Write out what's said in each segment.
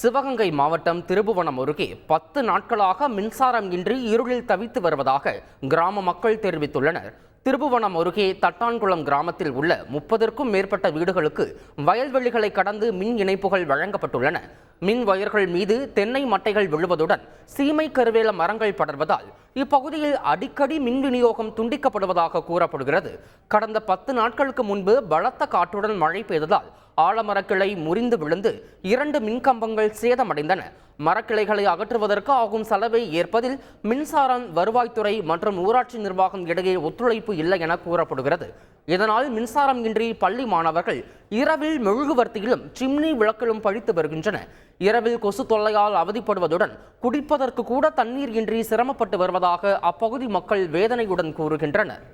சிவகங்கை மாவட்டம் திருபுவனம் அருகே பத்து நாட்களாக மின்சாரம் இன்றி இருளில் தவித்து வருவதாக கிராம மக்கள் தெரிவித்துள்ளனர். திருபுவனம் அருகே தட்டான்குளம் கிராமத்தில் உள்ள முப்பதற்கும் மேற்பட்ட வீடுகளுக்கு வயல்வெளிகளை கடந்து மின் இணைப்புகள் வழங்கப்பட்டுள்ளன. மின் வயர்கள் மீது தென்னை மட்டைகள் விழுவதுடன் சீமை கருவேல மரங்கள் படர்வதால் இப்பகுதியில் அடிக்கடி மின் விநியோகம் துண்டிக்கப்படுவதாக கூறப்படுகிறது. கடந்த பத்து நாட்களுக்கு முன்பு பலத்த காற்றுடன் மழை பெய்ததால் ஆலமரக்கிளை முறிந்து விழுந்து இரண்டு மின்கம்பங்கள் சேதமடைந்தன. மரக்கிளைகளை அகற்றுவதற்கு ஆகும் செலவை ஏற்பதில் மின்சாரம் வருவாய்த்துறை மற்றும் ஊராட்சி நிர்வாகம் இடையே ஒத்துழைப்பு இல்லை என கூறப்படுகிறது. இதனால் மின்சாரம் இன்றி பள்ளி மாணவர்கள் இரவில் மெழுகுவர்த்தியிலும் சிம்னி விளக்கிலும் பழித்து வருகின்றன. இரவில் கொசு தொல்லையால் அவதிப்படுவதுடன் குடிப்பதற்கு கூட தண்ணீர் இன்றி சிரமப்பட்டு வருவதாக அப்பகுதி மக்கள் வேதனையுடன் கூறுகின்றனர்.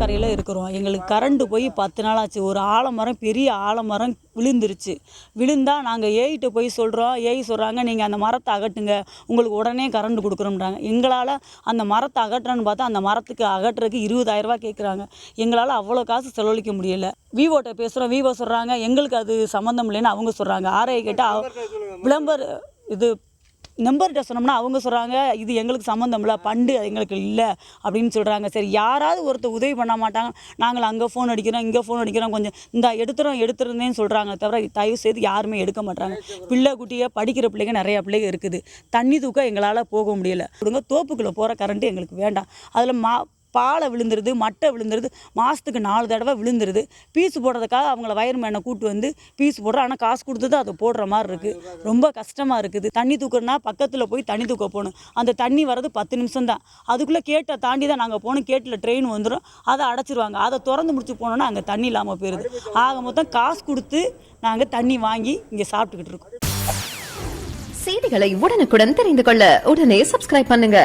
கரையில் இருக்கிறோம். எங்களுக்கு கரண்ட்டு போய் பத்து நாள் ஆச்சு. ஒரு ஆலமரம் பெரிய ஆலமரம் விழுந்துருச்சு. விழுந்தா நாங்கள் ஏயிட்ட போய் சொல்கிறோம் ஏய் சொல்கிறாங்க நீங்கள் அந்த மரத்தை அகட்டுங்க உங்களுக்கு உடனே கரண்ட் கொடுக்குறோம்ன்றாங்க எங்களால் அந்த மரத்தை அகட்டுறேன்னு பார்த்தா அந்த மரத்துக்கு அகட்டுறதுக்கு இருபதாயிரரூபா கேட்குறாங்க எங்களால் அவ்வளோ காசு செலவழிக்க முடியல. விவோட்ட பேசுகிறோம் விவோ சொல்கிறாங்க எங்களுக்கு அது சம்மந்தம் இல்லைன்னு அவங்க சொல்கிறாங்க ஆர்ஐ கேட்டால் விளம்பர இது நம்பர்கிட்ட சொன்னோம்னா அவங்க சொல்கிறாங்க இது எங்களுக்கு சம்மந்தம் இல்லை பண்டு எங்களுக்கு இல்லை அப்படின்னு சொல்கிறாங்க சரி யாராவது ஒருத்தர் உதவி பண்ண மாட்டாங்க. நாங்கள் அங்கே ஃபோன் அடிக்கிறோம் இங்கே ஃபோன் அடிக்கிறோம் கொஞ்சம் இந்த எடுத்துறோம் எடுத்துருந்தேன்னு சொல்கிறாங்க தவிர தயவு செய்து யாருமே எடுக்க மாட்டாங்க. பிள்ளை குட்டியை படிக்கிற பிள்ளைங்க நிறையா பிள்ளைங்க இருக்குது. தண்ணி தூக்க எங்களால் போக முடியல. கொடுங்க தோப்புக்குள்ளே போகிற கரண்ட்டு எங்களுக்கு வேண்டாம். அதில் மா பாலை விழுந்துருது மட்டை விழுந்துருது மாதத்துக்கு நாலு தடவை விழுந்துருது. பீஸ் போடுறதுக்காக அவங்கள வயர்மேனை கூட்டு வந்து பீஸ் போடுறோம். ஆனால் காசு கொடுத்து தான் அதை போடுற மாதிரி இருக்குது ரொம்ப கஷ்டமாக இருக்குது. தண்ணி தூக்குறனா பக்கத்தில் போய் தண்ணி தூக்க போகணும். அந்த தண்ணி வர்றது பத்து நிமிஷம் தான். அதுக்குள்ளே கேட்டை தாண்டி தான் நாங்கள் போகணும். கேட்டில் ட்ரெயின் வந்துடும் அதை அடைச்சிருவாங்க. அதை திறந்து முடிச்சு போனோன்னா அங்கே தண்ணி இல்லாமல் போயிடுது ஆக மொத்தம் காசு கொடுத்து நாங்கள் தண்ணி வாங்கி இங்கே சாப்பிட்டுக்கிட்டு இருக்கோம். செய்திகளை உடனுக்குடன் தெரிந்து கொள்ள உடனே சப்ஸ்கிரைப் பண்ணுங்க.